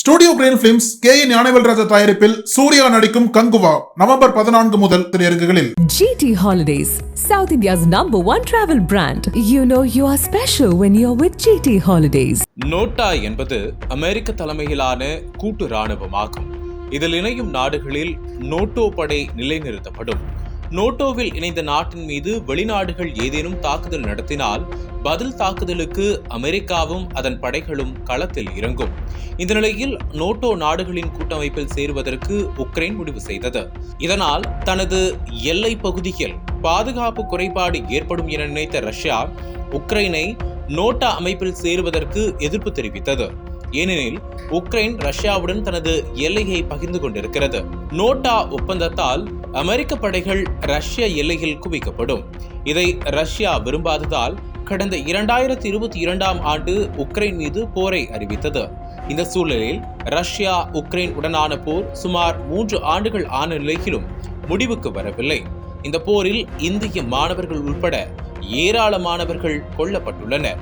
Studio green films K N Gnanavel Raja தயாரிப்பில் சூர்யா நடிக்கும் Kanguva November பதினான்கு முதல் திரையரங்குகளில். GT Holidays, South India's number one travel brand. You know you are special when you're with GT Holidays. NATO என்பது அமெரிக்க தலைமையிலான கூட்டு இராணுவமாகும். இதில் இணையும் நாடுகளில் நோட்டோ படை நிலைநிறுத்தப்படும். நோட்டோவில் இணைந்த நாட்டின் மீது வெளிநாடுகள் ஏதேனும் தாக்குதல் நடத்தினால் பதில் தாக்குதலுக்கு அமெரிக்காவும் அதன் படைகளும் களத்தில் இறங்கும். இந்த நிலையில் நோட்டோ நாடுகளின் கூட்டமைப்பில் சேருவதற்கு உக்ரைன் முடிவு செய்தது. இதனால் தனது எல்லை பகுதியில் பாதுகாப்பு குறைபாடு ஏற்படும் என நினைத்த ரஷ்யா உக்ரைனை நோட்டா அமைப்பில் சேருவதற்கு எதிர்ப்பு தெரிவித்தது. ஏனெனில் உக்ரைன் ரஷ்யாவுடன் தனது எல்லையை பகிர்ந்து கொண்டிருக்கிறது. நோட்டா ஒப்பந்தத்தால் அமெரிக்க படைகள் ரஷ்ய எல்லையில் குவிக்கப்படும். இதை ரஷ்யா விரும்பாததால் கடந்த இரண்டாயிரத்தி இருபத்தி இரண்டாம் ஆண்டு உக்ரைன் மீது போரை அறிவித்தது. இந்த சூழலில் ரஷ்யா உக்ரைன் உடனான போர் சுமார் மூன்று ஆண்டுகள் ஆன நிலையிலும் முடிவுக்கு வரவில்லை. இந்த போரில் இந்திய மாணவர்கள் உட்பட ஏராளமானவர்கள் கொல்லப்பட்டுள்ளனர்.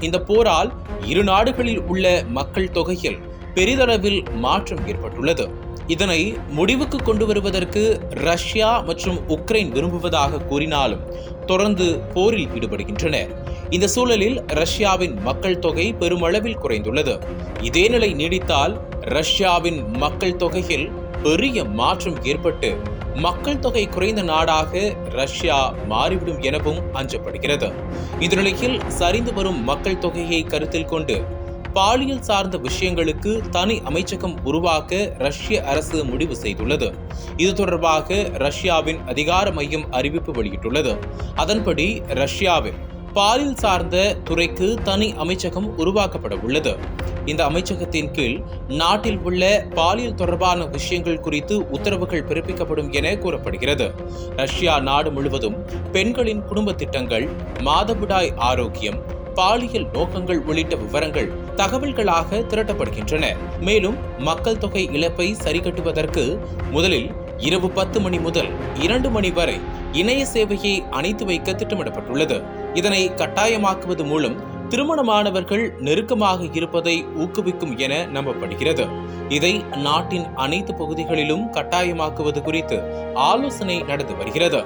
இந்த போரால் இரு நாடுகளில் உள்ள மக்கள் தொகையில் பெரிதளவில் மாற்றம் ஏற்பட்டுள்ளது. இதனை முடிவுக்கு கொண்டு வருவதற்கு ரஷ்யா மற்றும் உக்ரைன் விரும்புவதாக கூறினாலும் தொடர்ந்து போரில் ஈடுபடுகின்றனர். இந்த சூழலில் ரஷ்யாவின் மக்கள் தொகை பெருமளவில் குறைந்துள்ளது. இதே நிலை நீடித்தால் ரஷ்யாவின் மக்கள் தொகையில் பெரிய மாற்றம் ஏற்பட்டு மக்கள் தொகை குறைந்த நாடாக ரஷ்யா மாறிவிடும் எனவும் அஞ்சப்படுகிறது. இந்த நிலையில் சரிந்து வரும் மக்கள் தொகையை கருத்தில் கொண்டு பாலியல் சார்ந்த விஷயங்களுக்கு தனி அமைச்சகம் உருவாக்க ரஷ்ய அரசு முடிவு செய்துள்ளது. இது தொடர்பாக ரஷ்யாவின் அதிகார மையம் அறிவிப்பு வெளியிட்டுள்ளது. அதன்படி ரஷ்யாவில் பாலியல் சார்ந்த துறைக்கு தனி அமைச்சகம் உருவாக்கப்பட உள்ளது. இந்த அமைச்சகத்தின் கீழ் நாட்டில் உள்ள பாலியல் தொடர்பான விஷயங்கள் குறித்து உத்தரவுகள் பிறப்பிக்கப்படும் என கூறப்படுகிறது. ரஷ்யா நாடு முழுவதும் பெண்களின் குடும்ப திட்டங்கள் மாதவிடாய் ஆரோக்கியம் பாலியல் நோக்கங்கள் உள்ளிட்ட விவரங்கள் தகவல்களாக திரட்டப்படுகின்றன. மேலும் மக்கள் தொகை இழப்பை சரிகட்டுவதற்கு முதலில் இரவு பத்து மணி முதல் இரண்டு மணி வரை இணைய சேவையை அணைத்து வைக்க திட்டமிடப்பட்டுள்ளது. இதனை கட்டாயமாக்குவது மூலம் திருமணமானவர்கள் நெருக்கமாக இருப்பதை ஊக்குவிக்கும் என நம்பப்படுகிறது. இதை நாட்டின் அனைத்து பகுதிகளிலும் கட்டாயமாக்குவது குறித்து ஆலோசனை நடந்து வருகிறது.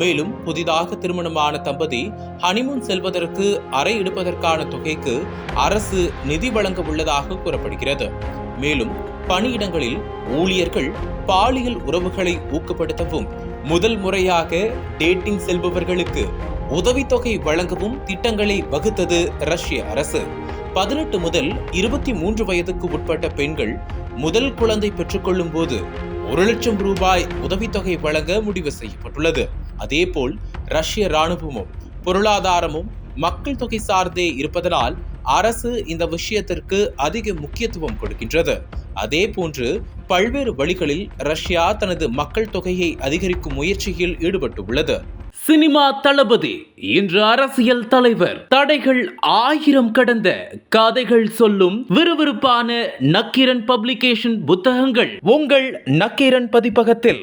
மேலும் புதிதாக திருமணமான தம்பதி ஹனிமூன் செல்வதற்கு அறை எடுப்பதற்கான தொகைக்கு அரசு நிதி வழங்க உள்ளதாக கூறப்படுகிறது. மேலும் பணியிடங்களில் ஊழியர்கள் பாலியல் உறவுகளை ஊக்கப்படுத்தவும் முதல் முறையாக டேட்டிங் செல்பவர்களுக்கு உதவித்தொகை வழங்கவும் திட்டங்களை வகுத்தது ரஷ்ய அரசு. பதினெட்டு முதல் இருபத்தி மூன்று வயதுக்கு உட்பட்ட பெண்கள் முதல் குழந்தை பெற்றுக்கொள்ளும் போது ஒரு லட்சம் ரூபாய் உதவித்தொகை வழங்க முடிவு செய்யப்பட்டுள்ளது. அதேபோல் ரஷ்ய இராணுவமும் பொருளாதாரமும் மக்கள் தொகை சார்ந்தே இருப்பதனால் அரசு இந்த விஷயத்திற்கு அதிக முக்கியத்துவம் கொடுக்கின்றது. அதே போன்று பல்வேறு வழிகளில் ரஷ்யா தனது மக்கள் தொகையை அதிகரிக்கும் முயற்சியில் ஈடுபட்டுள்ளது. சினிமா தளபதி இன்று அரசியல் தலைவர். தடைகள் ஆயிரம் கடந்த கதைகள் சொல்லும் விறுவிறுப்பான நக்கீரன் பப்ளிகேஷன் புத்தகங்கள் உங்கள் நக்கீரன் பதிப்பகத்தில்.